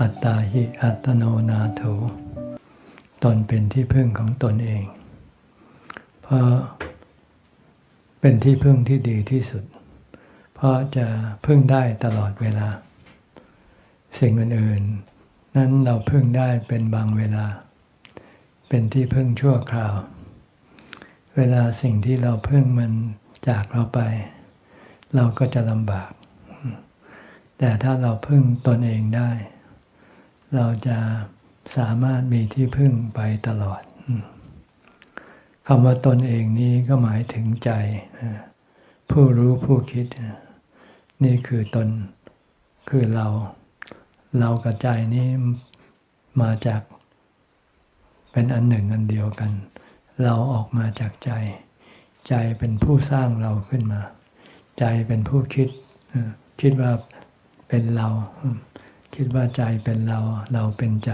อัตตาหิอัตโนนาโถตนเป็นที่พึ่งของตนเอง เพราะเป็นที่พึ่งที่ดีที่สุด เพราะจะพึ่งได้ตลอดเวลา สิ่งอื่นๆ นั้นเราพึ่งได้เป็นบางเวลา เป็นที่พึ่งชั่วคราว เวลาสิ่งที่เราพึ่งมันจากเราไป เราก็จะลำบาก แต่ถ้าเราพึ่งตนเองได้ เราจะสามารถมีที่พึ่งไปตลอดคำว่าตนเองนี้ก็หมายถึงใจ ผู้รู้ผู้คิด นี่คือตนคือเรา เรากับใจนี้มาจาก เป็นอันหนึ่งอันเดียวกัน เราออกมาจากใจ ใจเป็นผู้สร้างเราขึ้นมา ใจเป็นผู้คิด คิดว่าเป็นเรา คิดว่าใจเป็นเราเราเป็นใจ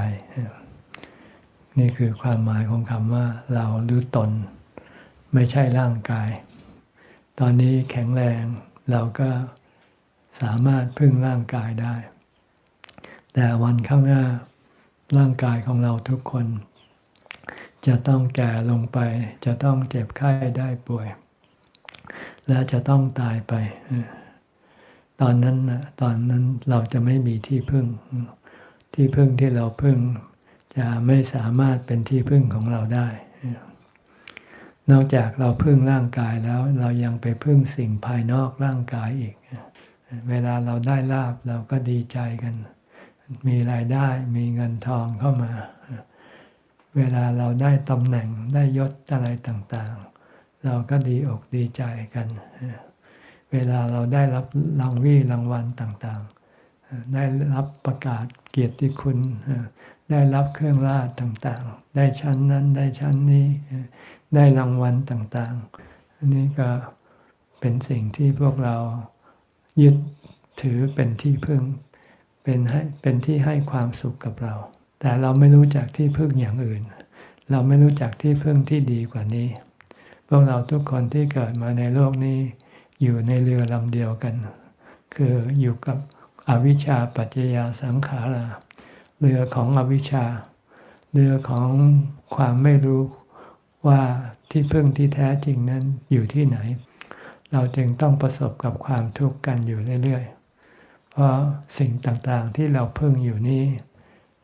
นี่คือความหมายของคำว่า เราหรือตน ไม่ใช่ร่างกาย ตอนนี้แข็งแรงเราก็สามารถพึ่งร่างกายได้ แต่วันข้างหน้าร่างกายของเราทุกคน จะต้องแก่ลงไป จะต้องเจ็บไข้ได้ป่วย และจะต้องตายไป ตอนนั้นนะตอนนั้นเราจะไม่มีที่พึ่ง ที่พึ่งที่เราพึ่ง จะไม่สามารถเป็นที่พึ่งของเราได้ นอกจากเราพึ่งร่างกายแล้วเรายังไปพึ่งสิ่งภายนอกร่างกายอีก เวลาเราได้ลาบเราก็ดีใจกัน มีรายได้มีเงินทองเข้ามา เวลาเราได้ตำแหน่งได้ยศอะไรต่างๆ เราก็ดีอกดีใจกัน เวลาเราได้รับรางวี่รางวัลต่างๆ ได้รับประกาศเกียรติคุณ ได้รับเครื่องราชต่างๆ ได้ชั้นนั้นได้ชั้นนี้ ได้รางวัลต่างๆ อันนี้ก็เป็นสิ่งที่พวกเรายึดถือเป็นที่พึ่ง เป็นให้เป็นที่ให้ความสุขกับเรา แต่เราไม่รู้จักที่พึ่งอย่างอื่น เราไม่รู้จักที่พึ่งที่ดีกว่านี้ พวกเราทุกคนที่เกิดมาในโลกนี้ อยู่ในเรือลำเดียวกัน คืออยู่กับอวิชชาปัจจยาสังขารา เรือของอวิชชา เรือของความไม่รู้ว่าที่พึ่งที่แท้จริงนั้นอยู่ที่ไหน เราจึงต้องประสบกับความทุกข์กันอยู่เรื่อยๆ เพราะสิ่งต่างๆที่เราพึ่งอยู่นี้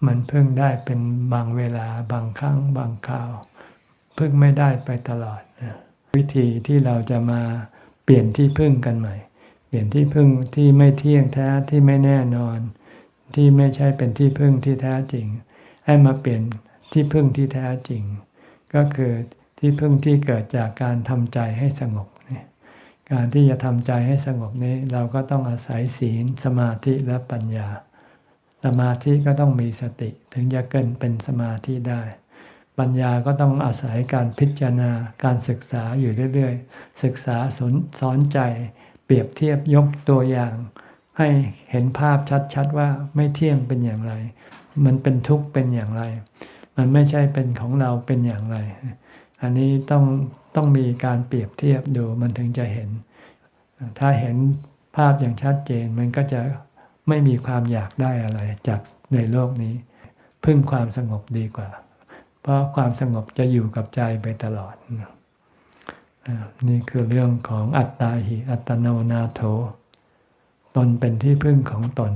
มันพึ่งได้เป็นบางเวลาบางครั้งบางคราว พึ่งไม่ได้ไปตลอด วิธีที่เราจะมา เปลี่ยนที่พึ่งกันใหม่ เปลี่ยนที่พึ่งที่ไม่เที่ยงแท้ที่ไม่แน่นอน ที่ไม่ใช่เป็นที่พึ่งที่แท้จริง ให้มาเปลี่ยนที่พึ่งที่แท้จริง ก็คือที่พึ่งที่เกิดจากการทำใจให้สงบการที่จะทำใจให้สงบนี้ เราก็ต้องอาศัยศีลสมาธิและปัญญา สมาธิก็ต้องมีสติถึงจะเกินเป็นสมาธิได้ ปัญญาก็ต้องอาศัยการพิจารณาการศึกษาอยู่เรื่อยๆ ศึกษาสนสอนใจ เปรียบเทียบยกตัวอย่าง ให้เห็นภาพชัดๆว่าไม่เที่ยงเป็นอย่างไร มันเป็นทุกข์เป็นอย่างไร มันไม่ใช่เป็นของเราเป็นอย่างไร อันนี้ต้องต้องมีการเปรียบเทียบดูมันถึงจะเห็น ถ้าเห็นภาพอย่างชัดเจนมันก็จะไม่มีความอยากได้อะไรจากในโลกนี้ พึ่งความสงบดีกว่า เพราะความสงบจะอยู่กับใจไปตลอด นี่คือเรื่องของอัตตาหิ อัตโนนาโถ ตนเป็นที่พึ่งของตน